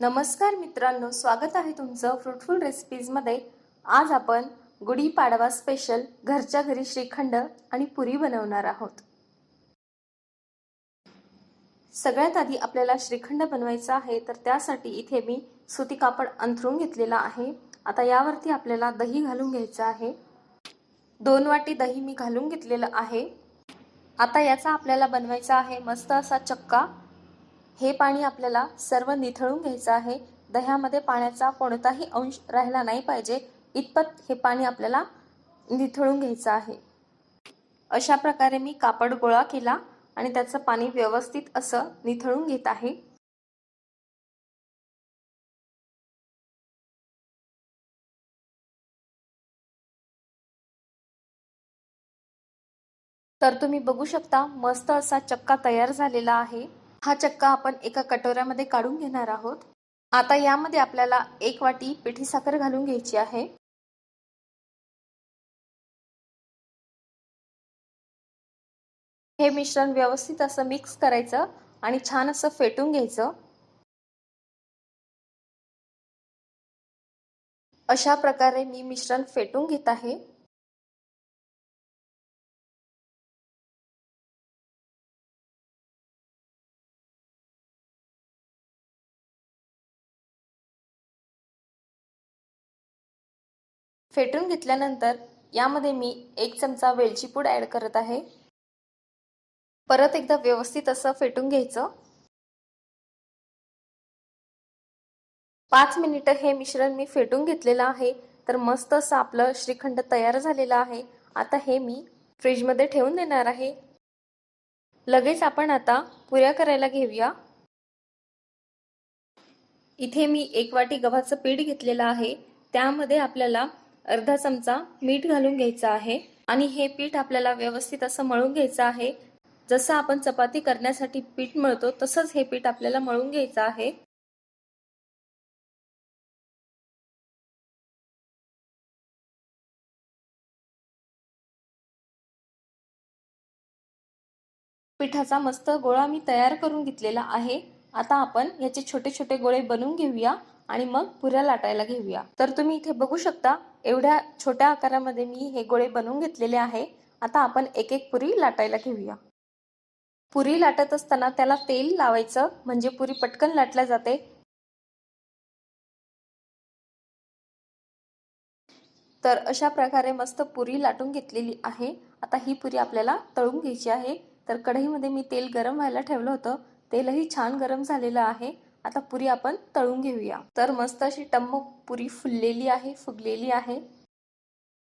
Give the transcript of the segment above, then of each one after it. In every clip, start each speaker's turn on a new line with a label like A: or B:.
A: नमस्कार मित्रांनो स्वागत आहे तुमचं फ्रुटफुल रेसिपीजमध्ये आज आपण गुढीपाडवा स्पेशल घरच्या घरी श्रीखंड आणि पुरी बनवणार आहोत. सगळ्यात आधी आपल्याला श्रीखंड बनवायचा आहे तर त्यासाठी इथे मी सुती कापड अंथरून घेतलेला आहे. आता यावरती आपल्याला दही घालून घ्यायचं आहे. दोन वाटी दही मी घालून घेतलेलं आहे. आता याचा आपल्याला बनवायचा आहे मस्त असा चक्का. हे पाणी आपल्याला सर्व निथळून घ्यायचं आहे. दह्यामध्ये पाण्याचा कोणताही अंश राहिला नाही पाहिजे. इतपत हे पाणी आपल्याला निथळून घ्यायचं आहे. अशा प्रकारे मी कापड गोळा केला आणि त्याचं पाणी व्यवस्थित असं निथळून घेत आहे. तर तुम्ही बघू शकता मस्त असा चक्का तयार झालेला आहे. हा चक्का आपण एका कटोऱ्यामध्ये काढून घेणार आहोत. आता यामध्ये आपल्याला एक वाटी पिठी साखर घालून घ्यायची आहे. हे मिश्रण व्यवस्थित असं मिक्स करायचं आणि छान असं फेटून घ्यायचं. अशा प्रकारे मी मिश्रण फेटून घेत आहे. फेटून घेतल्यानंतर यामध्ये मी एक चमचा वेलची पूड ॲड करत आहे. परत एकदा व्यवस्थित असं फेटून घ्यायचं. पाच मिनिटं हे मिश्रण मी फेटून घेतलेलं आहे. तर मस्त असं आपलं श्रीखंड तयार झालेलं आहे. आता हे मी फ्रीजमध्ये ठेवून देणार आहे. लगेच आपण आता पुऱ्या करायला घेऊया. इथे मी एक वाटी गव्हाचं पीठ घेतलेलं आहे. त्यामध्ये आपल्याला अर्धा चमचा मीठ घालून घ्यायचं आहे आणि हे पीठ आपल्याला व्यवस्थित असं मळून घ्यायचं आहे. जसं आपण चपाती करण्यासाठी पीठ मळतो तसंच हे पीठ आपल्याला मळून घ्यायचं आहे. पिठाचा मस्त गोळा मी तयार करून घेतलेला आहे. आता आपण याचे छोटे छोटे गोळे बनवून घेऊया आणि मग पुऱ्या लाटायला घेऊया. तर तुम्ही इथे बघू शकता एवढ्या छोट्या आकारामध्ये मी हे गोळे बनवून घेतलेले आहे. आता आपण एक एक पुरी लाटायला घेऊया. पुरी लाटत असताना त्याला तेल लावायचं म्हणजे पुरी पटकन लाटल्या जाते. तर अशा प्रकारे मस्त पुरी लाटून घेतलेली आहे. आता ही पुरी आपल्याला तळून घ्यायची आहे. तर कढईमध्ये मी तेल गरम व्हायला ठेवलं होतं. तेलही छान गरम झालेलं आहे. आता पुरी आपण तळून घेऊया. तर मस्त अशी टम्म पुरी फुललेली आहे फुगलेली आहे.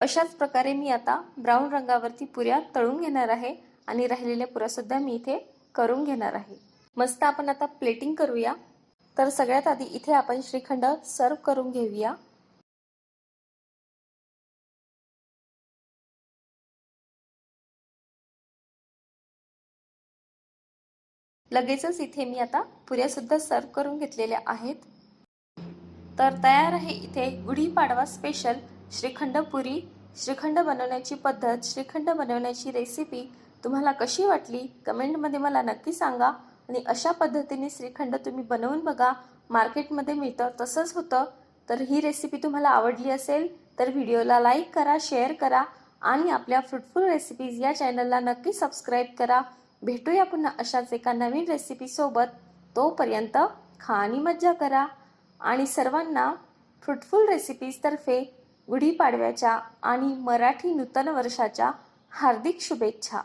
A: अशाच प्रकारे मी आता ब्राऊन रंगावरती पुऱ्या तळून घेणार आहे आणि राहिलेल्या पुऱ्यासुद्धा मी इथे करून घेणार आहे. मस्त आपण आता प्लेटिंग करूया. तर सगळ्यात आधी इथे आपण श्रीखंड सर्व करून घेऊया. लगेचच इथे मी आता पुऱ्या सुद्धा सर्व करून घेतलेल्या आहेत. तर तयार आहे इथे गुढीपाडवा स्पेशल श्रीखंड पुरी श्रीखंड बनवण्याची पद्धत श्रीखंड बनवण्याची रेसिपी तुम्हाला कशी वाटली? कमेंटमध्ये मला नक्की सांगा आणि अशा पद्धतीने श्रीखंड तुम्ही बनवून बघा. मार्केटमध्ये मिळतं तसंच होतं. तर ही रेसिपी तुम्हाला आवडली असेल तर व्हिडिओला लाईक करा शेअर करा आणि आपल्या फ्रुटफुल रेसिपीज या चॅनलला नक्की सबस्क्राईब करा. भेटूया पुन्हा अशाच एका नवीन रेसिपीसोबत तोपर्यंत खा आणि मज्जा करा आणि सर्वांना फ्रुटफुल रेसिपीजतर्फे गुढीपाडव्याच्या आणि मराठी नूतन वर्षाच्या हार्दिक शुभेच्छा.